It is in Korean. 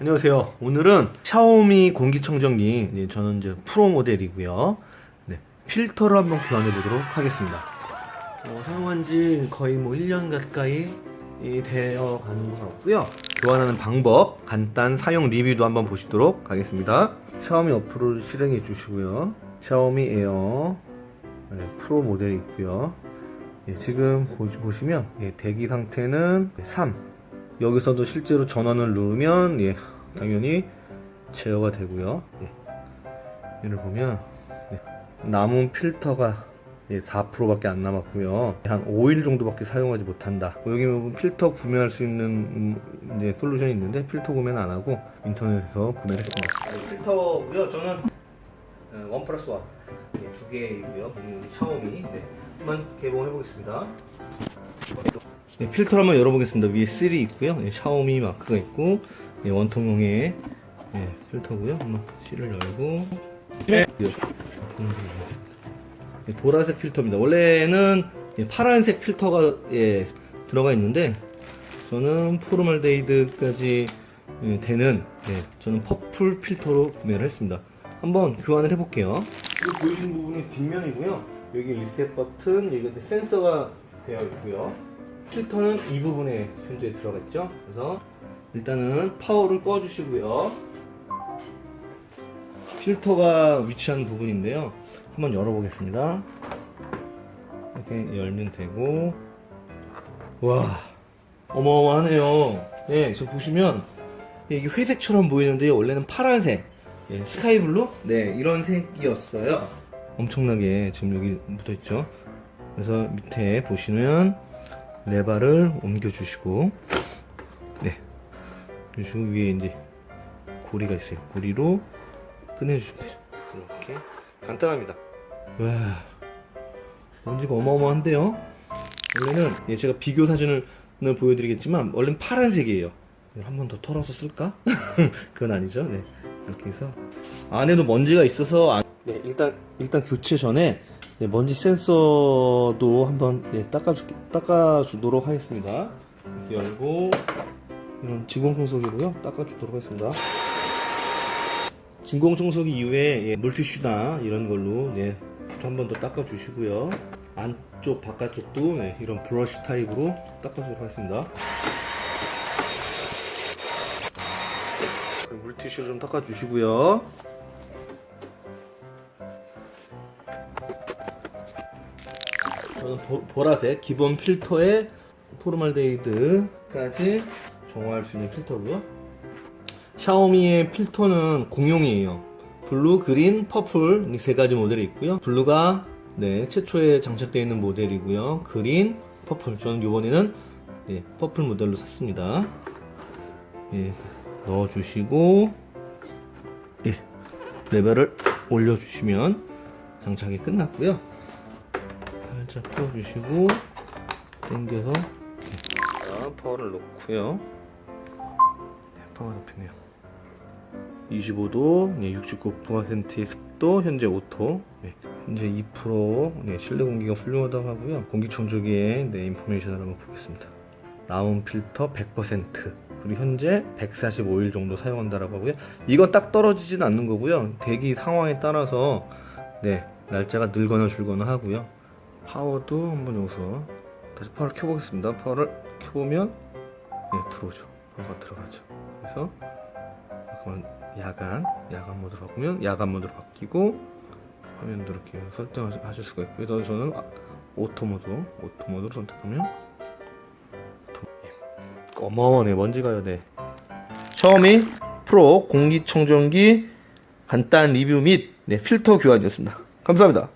안녕하세요. 오늘은 샤오미 공기청정기, 네, 저는 이제 프로 모델이고요. 네, 필터를 한번 교환해 보도록 하겠습니다. 어, 사용한 지 거의 뭐 1년 가까이 이 되어 가는 것 같고요. 교환하는 방법, 간단 사용 리뷰도 한번 보시도록 하겠습니다. 샤오미 어플을 실행해 주시고요. 샤오미 에어 네, 프로 모델이 있고요. 예, 지금 보, 보시면 예, 대기 상태는 3. 여기서도 실제로 전원을 누르면 예, 당연히 제어가 되고요. 예. 얘를 보면 예, 남은 필터가 예, 4%밖에 안 남았고요. 한 5일 정도밖에 사용하지 못한다. 뭐 여기 보면 필터 구매할 수 있는 음, 이제 솔루션이 있는데 필터 구매는 안 하고 인터넷에서 구매를 했습니다. 필터고요. 저는 어, 원 플러스 원. 네, 두 개이고요. 음, 샤오미. 네. 한번 개봉해 보겠습니다. 네, 필터를 한번 열어보겠습니다. 위에 3 있고요. 네, 샤오미 마크가 있고 네, 원통형의 네, 필터고요. 한번 C를 열고 네. 네, 보라색 필터입니다. 원래는 예, 파란색 필터가 예, 들어가 있는데 저는 포르말데이드까지 예, 되는 예, 저는 퍼플 필터로 구매를 했습니다. 한번 교환을 해볼게요. 보이시는 부분이 뒷면이고요. 여기 리셋 버튼, 여기 센서가 되어 있고요. 필터는 이 부분에 현재 들어가 있죠. 그래서 일단은 파워를 꺼주시고요. 필터가 위치한 부분인데요. 한번 열어보겠습니다. 이렇게 열면 되고, 와, 어마어마하네요. 네, 저 보시면 이게 회색처럼 보이는데 원래는 파란색, 예, 스카이블루, 네, 이런 색이었어요. 엄청나게 지금 여기 묻어 있죠. 그래서 밑에 보시면 레바를 옮겨 주시고, 네, 주시고 위에 이제 고리가 있어요. 고리로 꺼내 주시면 되죠. 이렇게 간단합니다. 와, 먼지가 어마어마한데요. 원래는 예, 제가 비교 사진을 보여드리겠지만 원래는 파란색이에요. 한 번 더 털어서 쓸까? 그건 아니죠. 네, 이렇게 해서 안에도 먼지가 있어서 안- 네, 일단 일단 교체 전에 네, 먼지 센서도 한번 네, 닦아주 닦아주도록 하겠습니다. 이렇게 열고 이런 진공 청소기고요. 닦아주도록 하겠습니다. 진공 청소기 이후에 예, 물티슈나 이런 걸로 네, 한번 더 닦아주시고요. 안쪽 바깥쪽도 네, 이런 브러쉬 타입으로 닦아주도록 하겠습니다. 그리고 물티슈 좀 닦아주시고요. 저는 보, 보라색 기본 필터에 포르말데이드까지 정화할 수 있는 필터고요. 샤오미의 필터는 공용이에요. 블루, 그린, 퍼플 이세 가지 모델이 있고요. 블루가 네, 최초에 장착되어 있는 모델이고요. 그린, 퍼플. 저는 이번에는 네, 퍼플 모델로 샀습니다. 예, 넣어주시고 예, 레벨을 올려주시면 장착이 끝났고요. 살짝 펴주시고 당겨서 자, 파워를 놓고요. 네, 파워 잡히네요. 25도, 네, 69%의 습도, 현재 오토, 네, 현재 2%, 네, 실내 공기가 훌륭하다고 하고요. 공기청정기의 네, 인포메이션을 한번 보겠습니다. 나온 필터 100%, 그리고 현재 145일 정도 사용한다라고 하고요. 이건 딱 떨어지진 않는 거고요. 대기 상황에 따라서 네, 날짜가 늘거나 줄거나 하고요. 파워도 한번 여기서 다시 파워를 켜보겠습니다. 파워를 켜보면 네, 들어오죠. 파워가 들어가죠. 그래서 잠깐만 야간 야간 모드로 바꾸면 야간 모드로 바뀌고 화면도 이렇게 설정하실 수가 있고요. 그래서 저는 아, 오토 모드 오토 모드로 선택하면. 어마어마하네 먼지가요. 네. 샤오미 프로 공기청정기 간단 리뷰 및 네, 필터 교환이었습니다. 감사합니다.